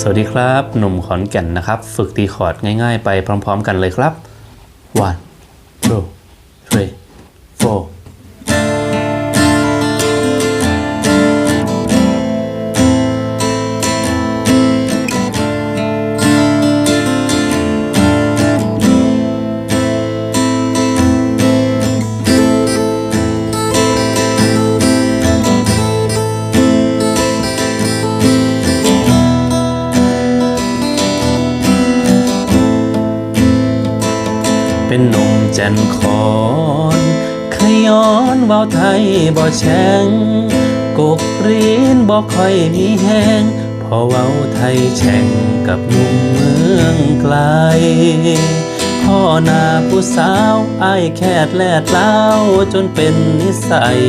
สวัสดีครับ หนุ่มขอนแก่นนะครับ ฝึกตีคอร์ดง่ายๆ ไปพร้อมๆกันเลยครับ one two three four นุ่มแจันคอนขย้อนเว้าไทยบ่แช่งกกรีนบ่ค่อยมีแหงเพอเว้าไทยแช่งกับหนุ่มเมืองไกล พ่อนาผู้สาวอ้ายแคดแลดเล่าจนเป็นนิสัย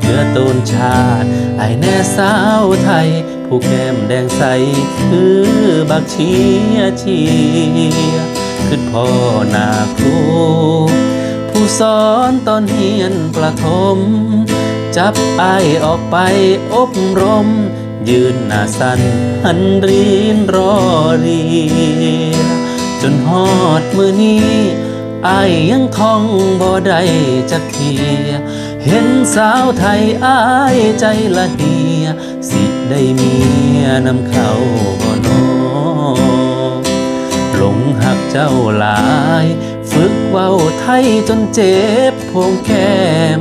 เมื่อตูนชาติไอ้ายแน่สาวไทย ผู้แก้มแดงใส คือบักเชียเชีย คือพ่อนาครู ผู้สอนตอนเฮียนประถม จับไอออกไปอบรม ยืนหน้าสันหันรีนรอเรียจนฮอดมือนี้ไอยังท่องบ่ได้จักเทียเห็นสาวไทยอายใจละเฮียสิได้เมียนำเขาบ่นอ หลงหักเจ้าหลาย ฝึกเว้าไทยจนเจ็บโพงแก้ม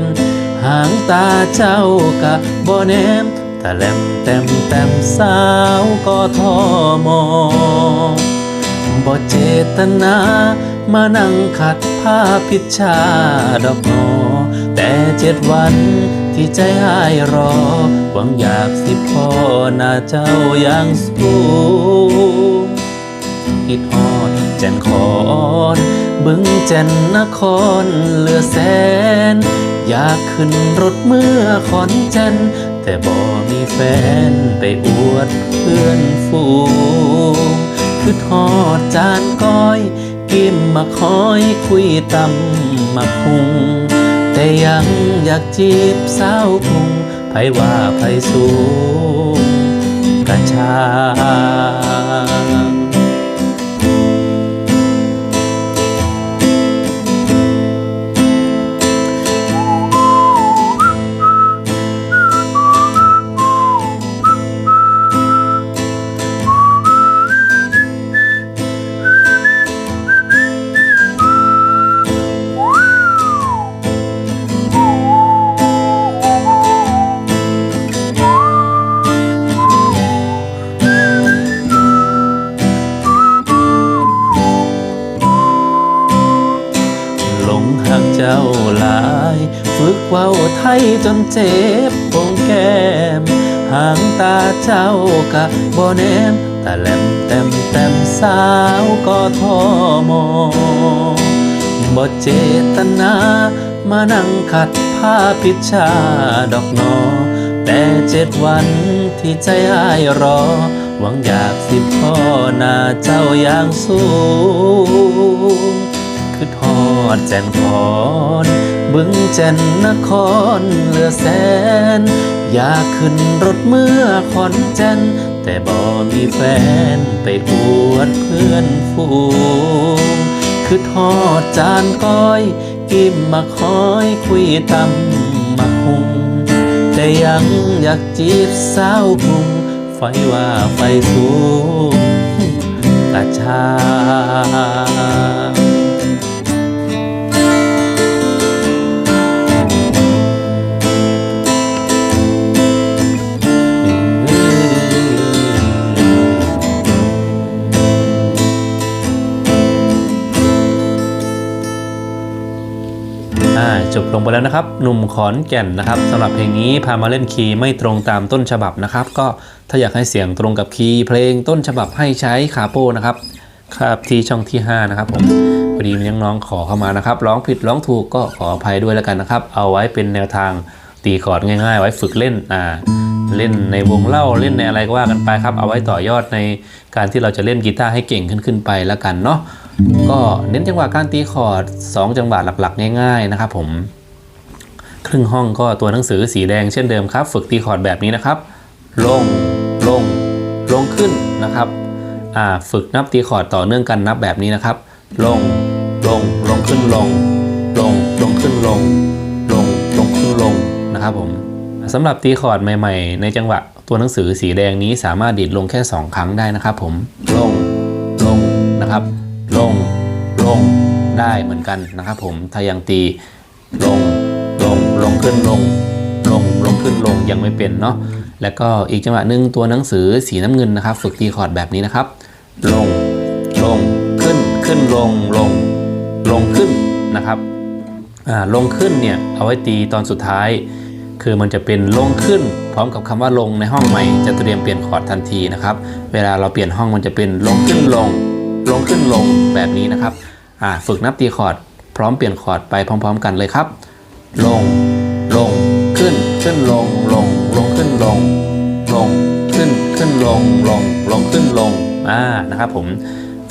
หางตาเจ้ากะบ่แนมตะแลมแต้มแต้มสาวก็ทอมอบ่เจตนามานั่งขัดผ้าพิชชาดอกนอแต่เจ็ดวันที่ใจหายรอ หวังอยากสิพ่อหน้าเจ้าอย่างสู คิดฮอดแจนคอนบึงแจนนครเหลือแสน อยากขึ้นรถเมื่อขอนแจนแต่บ่มีแฟนไปอวดเพื่อนฝูงคือทอดจานก้อยกิมมาคอยคุยตำมาคุง แต่ยังอยากจีบสาวกรุงไผว่าไผสูงกระชา จนเจ็บโปงแก้ม หางตาเจ้ากะบ่แนมตาแหลมแต้มแต้มสาวก็ทอมอบ่เจตนา มานั่งขัดผ้าพิชชาดอกนอ แต่เจ็ดวันที่ใจอ้ายรอ หวังอยากสิพ่อหน้าเจ้าอย่างสูง คือทอดแจนคอนบึงแจนนครเหลือแสน อยากขึ้นรถเมื่อขอนแจนแต่บ่มีแฟนไปอวดเพื่อนฝูงคือทอดจานก้อย กิมมาคอยคุยตำมาคุงแต่ยังอยากจีบสาวกุงไฟว่าไฟสูงกระชา จบลงไปแล้วนะครับ หนุ่มขอนแก่นนะครับสำหรับเพลงนี้พามาเล่นคีย์ไม่ตรงตามต้นฉบับนะครับ ก็ถ้าอยากให้เสียงตรงกับคีย์เพลงต้นฉบับให้ใช้คาโป้นะครับครับที่ช่องที่ 5 นะครับผมพอดีมีน้องๆขอเข้ามานะครับ ร้องผิดร้องถูกก็ขออภัยด้วยแล้วกันนะครับ เอาไว้เป็นแนวทางตีคอร์ดง่าย ๆ ไว้ฝึกเล่นอ่าเล่นในวงเล่าเล่นในอะไรก็ว่ากันไปครับ เอาไว้ต่อยอดในการที่เราจะเล่นกีตาร์ให้เก่งขึ้นขึ้นไปแล้วกันเนาะ ก็เน้นจังหวะการตีคอร์ด2จังหวะหลักๆ ง่ายๆนะครับผม ครึ่งห้องก็ตัวหนังสือสีแดงเช่นเดิมครับ ฝึกตีคอร์ดแบบนี้นะครับ ลงลงลงขึ้นนะครับฝึกนับตีคอร์ดต่อเนื่องกันนับแบบนี้นะครับ ลงลงลงขึ้นลง ลงลงขึ้นลง ลงลงขึ้นลงนะครับผมสำหรับตีคอร์ดใหม่ๆ ในจังหวะตัวหนังสือสีแดงนี้สามารถดีดลงแค่ 2 ครั้งได้นะครับผมลงลงนะครับ งได้เหมือนกันนะครับผมถ้ายังตีลงลงลงขึ้นลงลงลงขึ้นลงยังไม่เป็นเนาะแล้วก็อีกจังหวะหนึ่งตัวหนังสือสีน้ำเงินนะครับ ฝึกตีคอร์ดแบบนี้นะครับ ลงลงขึ้นขึ้นลงลงลงขึ้นนะครับอ่าลงขึ้นเนี่ยเอาไว้ตีตอนสุดท้าย คือมันจะเป็นลงขึ้น พร้อมกับคำว่าลงในห้องใหม่จะเตรียมเปลี่ยนคอร์ดทันทีนะครับ เวลาเราเปลี่ยนห้องมันจะเป็นลงขึ้นลง ลงขึ้นลงแบบนี้นะครับ ฝึกนับตีคอร์ดพร้อมเปลี่ยนคอร์ดไปพร้อม ๆ กันเลยครับ ลง ลง ขึ้น ขึ้นลง ลง ลงขึ้นลง ลง ขึ้น ขึ้นลง ลง ลงขึ้นลง อ่า นะครับผม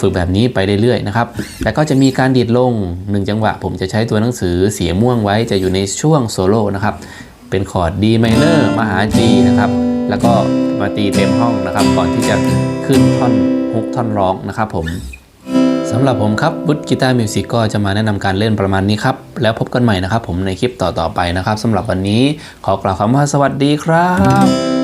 ฝึกแบบนี้ไปเรื่อยๆนะครับแต่ก็จะมีการดีดลงหนึ่งจังหวะ ผมจะใช้ตัวหนังสือเสียม่วงไว้ จะอยู่ในช่วงโซโล่นะครับ เป็นคอร์ด D minor มหา G นะครับ แล้วก็มาตีเต็มห้องนะครับ ก่อนที่จะขึ้นท่อนฮุกท่อนร้องนะครับผม สำหรับผมครับบุตกีตาร์มิวสิกก็จะมาแนะนำการเล่นประมาณนี้ครับ แล้วพบกันใหม่นะครับผมในคลิปต่อๆไปนะครับสำหรับวันนี้ขอกล่าวคำว่าสวัสดีครับ